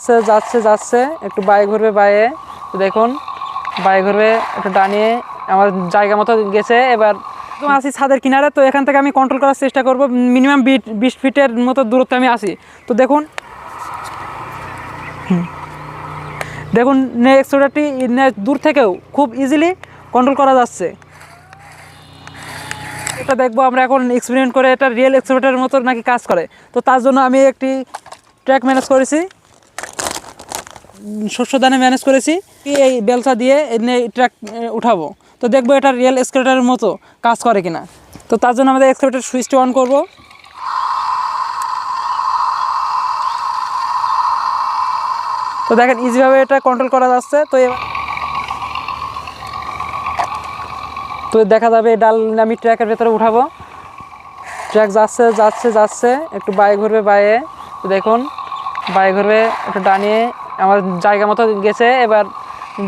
যাচ্ছে যাচ্ছে যাচ্ছে, একটু বাই ঘুরবে বাইয়ে তো দেখুন বাই ঘুরবে, একটু ডানিয়ে আমার জায়গা মতো গেছে। এবার আসি ছাদের কিনারে, তো এখান থেকে আমি কন্ট্রোল করার চেষ্টা করব। মিনিমাম বিশ ফিটের মতো দূরত্বে আমি আসি তো দেখুন। দেখুন এক্সট্রাটি দূর থেকেও খুব ইজিলি কন্ট্রোল করা যাচ্ছে। এটা দেখব আমরা এখন এক্সপেরিমেন্ট করে, এটা রিয়েল এক্সপেরিমেন্টের মতো নাকি কাজ করে। তো তার জন্য আমি একটি ট্র্যাক ম্যানেজ করেছি। শস্য দানে ম্যানেজ করেছি এই বেলচা দিয়ে ট্র্যাক উঠাবো। তো দেখব এটা রিয়েল এক্সকেলেটারের মতো কাজ করে কিনা। তো তার জন্য আমাদের এক্সকেলেটার সুইচটা অন করব। তো দেখেন ইজিভাবে এটা কন্ট্রোল করা যাচ্ছে। তো তো দেখা যাবে ডাল আমি ট্র্যাকের ভেতরে উঠাবো। ট্র্যাক যাচ্ছে যাচ্ছে যাচ্ছে। একটু বাই ঘুরবে বাইয়ে তো দেখুন বাই ঘুরবে, একটু ডানিয়ে আমার জায়গা মতো গেছে এবার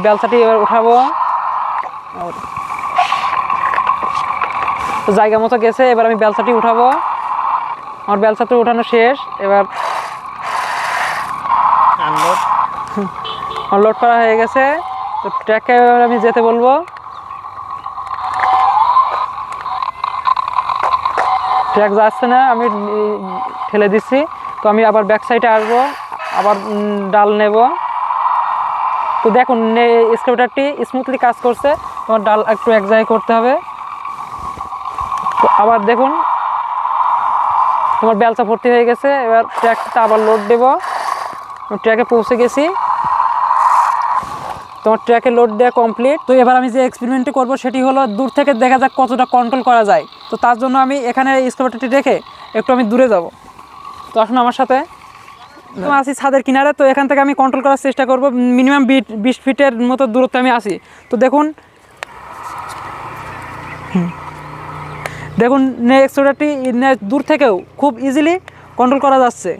বেলসাটি এবার উঠাবো। জায়গা মতো গেছে এবার আমি বেলসাটি উঠাবো। আমার বেলচাটি উঠানো শেষ এবার আনলোড করা হয়ে গেছে। তো ট্র্যাককে এবার আমি যেতে বলব। ট্র্যাক যাচ্ছে না আমি ঠেলে দিচ্ছি। তো আমি আবার ব্যাক সাইডে আসব। আবার ডাল নেব। তো দেখুন স্ক্রেপটারটি স্মুথলি কাজ করছে। তোমার ডাল একটু এক জায়গায় করতে হবে। তো আবার দেখুন, তোমার বেলচা ভর্তি হয়ে গেছে। এবার ট্র্যাকটা আবার লোড দেবো। ট্র্যাকে পৌঁছে গেছি। তোমার ট্র্যাকে লোড দেওয়া কমপ্লিট তো এবার আমি যে এক্সপেরিমেন্টটি করব, সেটি হলো দূর থেকে দেখা যাক কতটা কন্ট্রোল করা যায়। তো তার জন্য আমি এখানে স্কোয়ারটি রেখে একটু আমি দূরে যাব। তো আসুন আমার সাথে। আসি ছাদের কিনারে, তো এখান থেকে আমি কন্ট্রোল করার চেষ্টা করব। মিনিমাম বিশ ফিটের মতো দূরত্বে আমি আসি। তো দেখুন। দেখুন এক্সট্রাটি দূর থেকেও খুব ইজিলি কন্ট্রোল করা যাচ্ছে।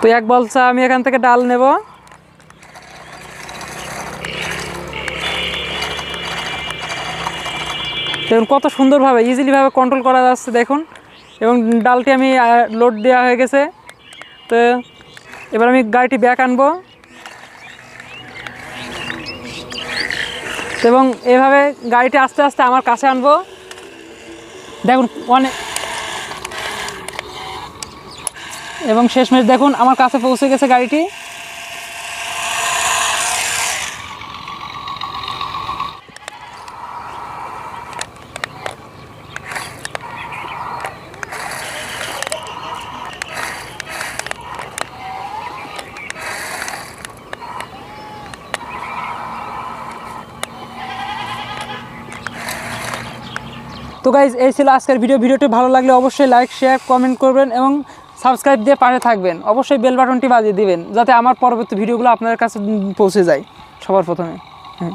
তো এক বলসা আমি এখান থেকে ডাল নেব। দেখুন, কত সুন্দরভাবে ইজিলিভাবে কন্ট্রোল করা যাচ্ছে, দেখুন। এবং ডালটি আমি লোড দেওয়া হয়ে গেছে। তো এবার আমি গাড়িটি ব্যাক আনব। এবং এভাবে গাড়িটি আস্তে আস্তে আমার কাছে আনব। দেখুন অনেক এবং শেষমেশ দেখুন, আমার কাছে পৌঁছে গেছে গাড়িটি। তো গাইজ এই ছিল আজকের ভিডিও ভিডিওটি ভালো লাগলে অবশ্যই লাইক শেয়ার কমেন্ট করবেন এবং সাবস্ক্রাইব দিয়ে পাশে থাকবেন। অবশ্যই বেল বাটনটি বাজিয়ে দিবেন, যাতে আমার পরবর্তী ভিডিওগুলো আপনাদের কাছে পৌঁছে যায় সবার প্রথমে। হ্যাঁ